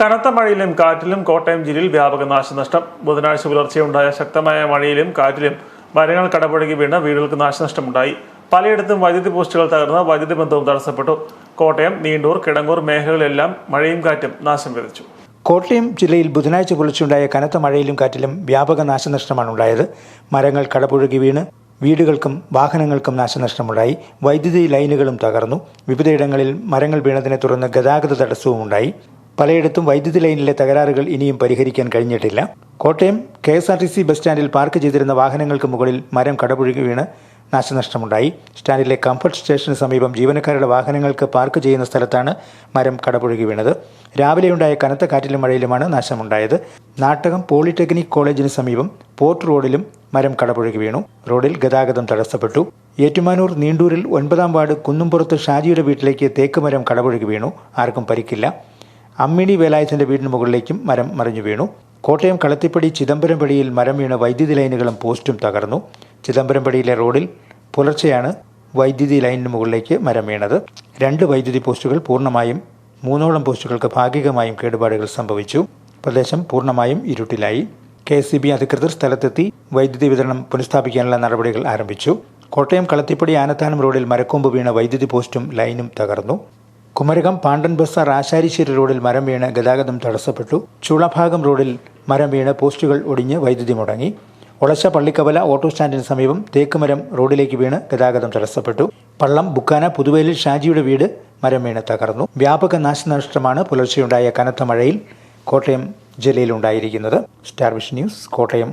കനത്ത മഴയിലും കാറ്റിലും കോട്ടയം ജില്ലയിൽ വ്യാപക നാശനഷ്ടം. ബുധനാഴ്ച പുലർച്ചെയുണ്ടായ ശക്തമായ മഴയിലും കാറ്റിലും മരങ്ങൾ കടപുഴകി വീണ് വീടുകൾക്ക് നാശനഷ്ടമുണ്ടായി. പലയിടത്തും വൈദ്യുതി പോസ്റ്റുകൾ തകർന്ന് വൈദ്യുതി ബന്ധവും തടസ്സപ്പെട്ടു. കോട്ടയം നീണ്ടൂർ കിടങ്ങൂർ മേഖലകളിലെല്ലാം മഴയും കാറ്റും നാശം വിതച്ചു. കോട്ടയം ജില്ലയിൽ ബുധനാഴ്ച പുലർച്ചെയുണ്ടായ കനത്ത മഴയിലും കാറ്റിലും വ്യാപക നാശനഷ്ടമാണ് ഉണ്ടായത് മരങ്ങൾ കടപുഴകി വീണ് വീടുകൾക്കും വാഹനങ്ങൾക്കും നാശനഷ്ടമുണ്ടായി. വൈദ്യുതി ലൈനുകളും തകർന്നു. വിവിധയിടങ്ങളിൽ മരങ്ങൾ വീണതിനെ തുടർന്ന് ഗതാഗത തടസ്സവും ഉണ്ടായി പലയിടത്തും വൈദ്യുതി ലൈനിലെ തകരാറുകൾ ഇനിയും പരിഹരിക്കാൻ കഴിഞ്ഞിട്ടില്ല. Kottayam K S R T C bus സ്റ്റാൻഡിൽ പാർക്ക് ചെയ്തിരുന്ന വാഹനങ്ങൾക്ക് മുകളിൽ മരം കടപുഴകി വീണ് നാശനഷ്ടമുണ്ടായി. സ്റ്റാൻഡിലെ കംഫർട്ട് സ്റ്റേഷന് സമീപം ജീവനക്കാരുടെ വാഹനങ്ങൾക്ക് പാർക്ക് ചെയ്യുന്ന സ്ഥലത്താണ് മരം കടപുഴകി വീണത്. രാവിലെയുണ്ടായ കനത്ത കാറ്റിലും മഴയിലുമാണ് നാശമുണ്ടായത്. നാട്ടകം പോളിടെക്നിക് കോളേജിന് സമീപം പോർട്ട് റോഡിലും മരം കടപുഴകി വീണു. റോഡിൽ ഗതാഗതം തടസ്സപ്പെട്ടു. ഏറ്റുമാനൂർ നീണ്ടൂരിൽ ഒൻപതാം വാർഡ് കുന്നുംപുറത്ത് ഷാജിയുടെ വീട്ടിലേക്ക് തേക്ക് മരം കടപുഴകി വീണു. ആർക്കും പരിക്കില്ല. അമ്മിണി വേലായുധന്റെ വീടിന് മുകളിലേക്കും മരം മറിഞ്ഞു വീണു. കോട്ടയം കളത്തിപ്പടി ചിദംബരംപടിയിൽ മരം വീണ് വൈദ്യുതി ലൈനുകളും പോസ്റ്റും തകർന്നു. ചിദംബരംപടിയിലെ റോഡിൽ പുലർച്ചെയാണ് വൈദ്യുതി ലൈനിന് മുകളിലേക്ക് മരം വീണത്. രണ്ട് വൈദ്യുതി പോസ്റ്റുകൾ പൂർണമായും മൂന്നോളം പോസ്റ്റുകൾക്ക് ഭാഗികമായും കേടുപാടുകൾ സംഭവിച്ചു. പ്രദേശം പൂർണമായും ഇരുട്ടിലായി. കെ എസ് സി ബി അധികൃതർ സ്ഥലത്തെത്തി വൈദ്യുതി വിതരണം പുനഃസ്ഥാപിക്കാനുള്ള നടപടികൾ ആരംഭിച്ചു. കോട്ടയം കളത്തിപ്പടി ആനത്താനം റോഡിൽ മരക്കൊമ്പ് വീണ വൈദ്യുതി പോസ്റ്റും ലൈനും തകർന്നു. കുമരകം പാണ്ടൻ ബസാർ ആശാരിശ്ശേരി റോഡിൽ മരം വീണ് ഗതാഗതം തടസ്സപ്പെട്ടു. ചുളഭാഗം റോഡിൽ മരം വീണ് പോസ്റ്റുകൾ ഒടിഞ്ഞ് വൈദ്യുതി മുടങ്ങി. ഒളശ പള്ളിക്കവല ഓട്ടോ സ്റ്റാൻഡിന് സമീപം തേക്കുമരം റോഡിലേക്ക് വീണ് ഗതാഗതം തടസ്സപ്പെട്ടു. പള്ളം ബുക്കാന പുതുവേലിൽ ഷാജിയുടെ വീട് മരം വീണ് തകർന്നു. വ്യാപക നാശനഷ്ടമാണ് പുലർച്ചെയുണ്ടായ കനത്ത മഴയിൽ Kottayam ജില്ലയിലുണ്ടായിരിക്കുന്നത്. Star vision news Kottayam.